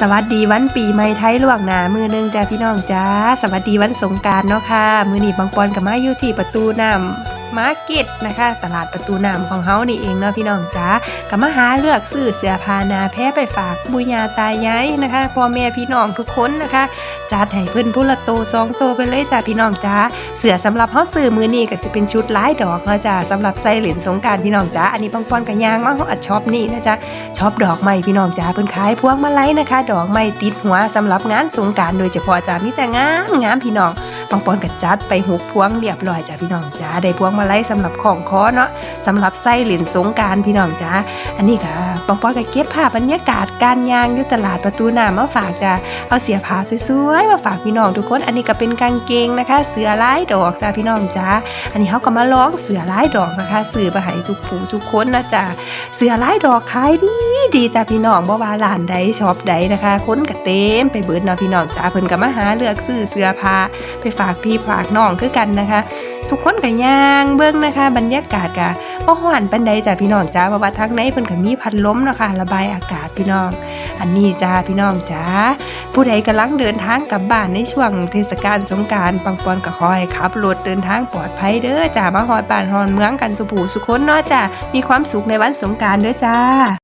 สวัสดีวันปีใหม่ไทยล่วงหนามือหนึงจ้าพี่น้องจ้า สวัสดีวันสงการเนาะค่ะ มือหนีบบางปอนกับมาอยู่ที่ประตูน้ำ มาร์เก็ตนะคะ ตลาดประตูน้ำของเฮานี่เองเนาะพี่น้องจ้ากับมาหาเลือกซื้อเสื้อผ้านาแพ้ไปฝากบุญญาตายายนะคะพ่อแม่พี่น้องทุกคนนะคะจัดให้เพิ่นผู้ละโตสองโตไปเลยจ้าพี่น้องจ้าเสื้อสำหรับเฮาซื้อมือนี้ก็สิเป็นชุดลายดอกเนาะจ้าสำหรับใส่เหรียญสงการพี่น้องจ้าอันนี้บางปอนกับยางมาเฮาอัดช็อปนี่นะจ๊ะชอบดอกไม้พี่น้องจ๋าเพิ่นขายพวงมาลัยนะคะ ดอกไม้ติดหัวสำหรับงานสงการโดยเฉพาะจ้ามีแต่งามงามพี่น้อง บางปอนก็จัดไปหุกพวงเรียบร้อยจ้าพี่น้องจ๋าได้พวงมาลัยสำหรับของคอเนาะสำหรับไส้เหรียญสงการพี่น้องจ๋าอันนี้ค่ะบางปอนก็เก็บภาพบรรยากาศการยางอยู่ตลาดประตูน้ำมาฝากจ้าเอาเสียผ้าสวยๆมาฝากพี่น้องทุกคน อันนี้ก็เป็นกางเกงนะคะ เสือลายดอกจ้าพี่น้องจ๋าอันนี้เขาก็มาลองเสือลายดอกนะคะสื่อไปให้ทุกผู้ทุกคนนะจ้าเสือลายดอกขายดี ดีจ้าพี่น้องบ่ว่าร้านใดช็อปใดนะคะคนก็เต็มไปเบิดเนาะพี่น้องจ้าเพิ่นก็มาหาเลือกซื้อเสื้อผ้าไปฝากพี่ฝากน้องคือกันนะคะ ทุกคนก็ย่างเบิ่งนะคะ บรรยากาศก็บ่ฮ้อนปานใดจ้าพี่น้องจ้าเพราะว่าทางในเพิ่นก็มีพัดลมเนาะค่ะระบายอากาศพี่น้อง อันนี้จ้าพี่น้องจ้าผู้ใดกำลังเดินทางกลับบ้านในช่วงเทศกาลสงการปังปอนก็ขอให้ขับรถเดินทางปลอดภัยเด้อจ้ามาฮอดบ้านฮอดเมืองกันสุผูสุคนเนาะจ้ามีความสุขในวันสงการเด้อจ้า